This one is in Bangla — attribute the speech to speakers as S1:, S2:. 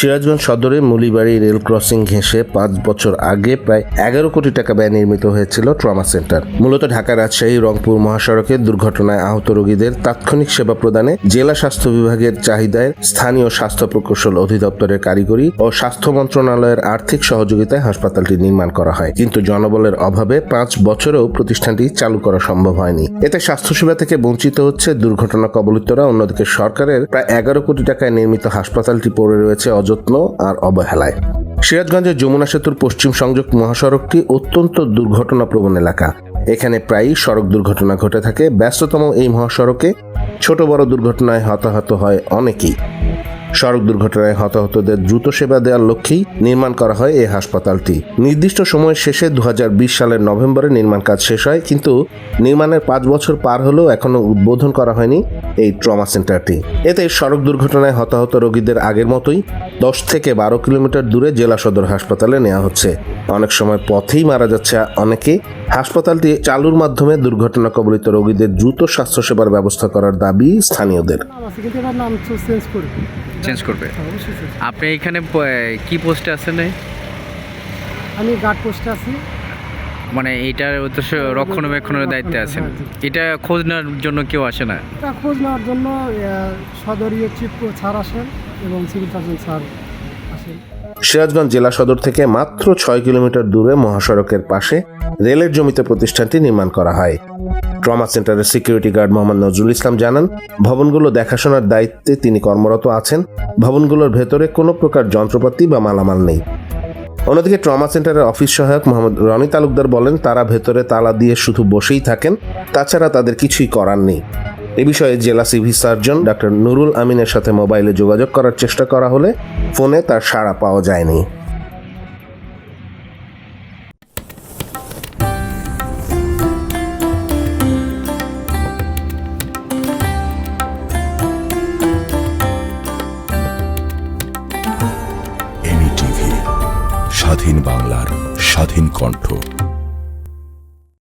S1: সিরাজগঞ্জ সদরে মুলিবাড়ি রেল ক্রসিং ঘেঁষে পাঁচ বছর আগে প্রায় এগারো কোটি টাকা ব্যয় নির্মিত হয়েছিল ট্রমা সেন্টার। মূলত ঢাকা রাজশাহী, রংপুর মহাসড়কে দুর্ঘটনায় আহত রোগীদের তাৎক্ষণিক সেবা প্রদানে জেলা স্বাস্থ্য বিভাগের চাহিদায় স্থানীয় স্বাস্থ্য প্রকৌশল অধিদপ্তরের কারিগরি ও স্বাস্থ্য মন্ত্রণালয়ের আর্থিক সহযোগিতায় হাসপাতালটি নির্মাণ করা হয়। কিন্তু জনবলের অভাবে পাঁচ বছরেও প্রতিষ্ঠানটি চালু করা সম্ভব হয়নি। এতে স্বাস্থ্যসেবা থেকে বঞ্চিত হচ্ছে দুর্ঘটনা কবলিতরা। অন্যদিকে সরকারের প্রায় এগারো কোটি টাকায় নির্মিত হাসপাতালটি পড়ে রয়েছে অযত্ন আর অবহেলায়। সিরাজগঞ্জের যমুনা সেতুর পশ্চিম সংযোগ মহাসড়কটি অত্যন্ত দুর্ঘটনাপ্রবণ এলাকা। এখানে প্রায়ই সড়ক দুর্ঘটনা ঘটে থাকে। ব্যস্ততম এই মহাসড়কে ছোট বড় দুর্ঘটনায় হতাহত হয় অনেকেই। সড়ক দুর্ঘটনায় হতাহতদের দ্রুত সেবা দেওয়ার লক্ষ্যেই নির্মাণ করা হয় এই হাসপাতালটি। নির্দিষ্ট সময়ের শেষে দুহাজার বিশ সালের নভেম্বরে নির্মাণ কাজ শেষ হয়, কিন্তু নির্মাণের পাঁচ বছর পার হলেও এখনও উদ্বোধন করা হয়নি এই ট্রমা সেন্টারটি। এতে সড়ক দুর্ঘটনায় হতাহত রোগীদের আগের মতোই দশ থেকে বারো কিলোমিটার দূরে জেলা সদর হাসপাতালে নেওয়া হচ্ছে। অনেক সময় পথেই মারা যাচ্ছে অনেকে। হাসপাতালটি চালুর মাধ্যমে দুর্ঘটনা কবলিত রোগীদের দ্রুত স্বাস্থ্যসেবার ব্যবস্থা করার দাবি স্থানীয়দের।
S2: চেঞ্জ
S3: করবে।
S2: change করব।
S3: আপনি এখানে কি পোস্টে আছেন?
S2: আমি গার্ড পোস্টে আছি।
S3: মানে এটার উদ্দেশ্য রক্ষণাবেক্ষণের দায়িত্বে আছেন। এটা খোঁজ নেওয়ার জন্য কেউ আসে না?
S2: খোঁজ নেওয়ার জন্য সদরীয় চিফ স্যার আসেন এবং সিভিল সার্জন স্যার
S1: সিরাজগঞ্জ জেলা সদর থেকে মাত্র ছয় কিলোমিটার দূরে মহাসড়কের পাশে রেলের জমিতে প্রতিষ্ঠানটি নির্মাণ করা হয়। ট্রমা সেন্টারের সিকিউরিটি গার্ড মোহাম্মদ নজরুল ইসলাম জানান, ভবনগুলো দেখাশোনার দায়িত্বে তিনি কর্মরত আছেন। ভবনগুলোর ভেতরে কোনো প্রকার যন্ত্রপাতি বা মালামাল নেই। অন্যদিকে ট্রমা সেন্টারের অফিস সহায়ক মোহাম্মদ রনি তালুকদার বলেন, তারা ভেতরে তালা দিয়ে শুধু বসেই থাকেন, তাছাড়া তাদের কিছুই করার নেই। এ বিষয়ে জেলা সিভিল সার্জন ডাক্তার নুরুল আমিনের সাথে মোবাইলে যোগাযোগ করার চেষ্টা করা হলে ফোনে তার সাড়া পাওয়া যায়নি।
S4: স্বাধীন বাংলার স্বাধীন কণ্ঠ।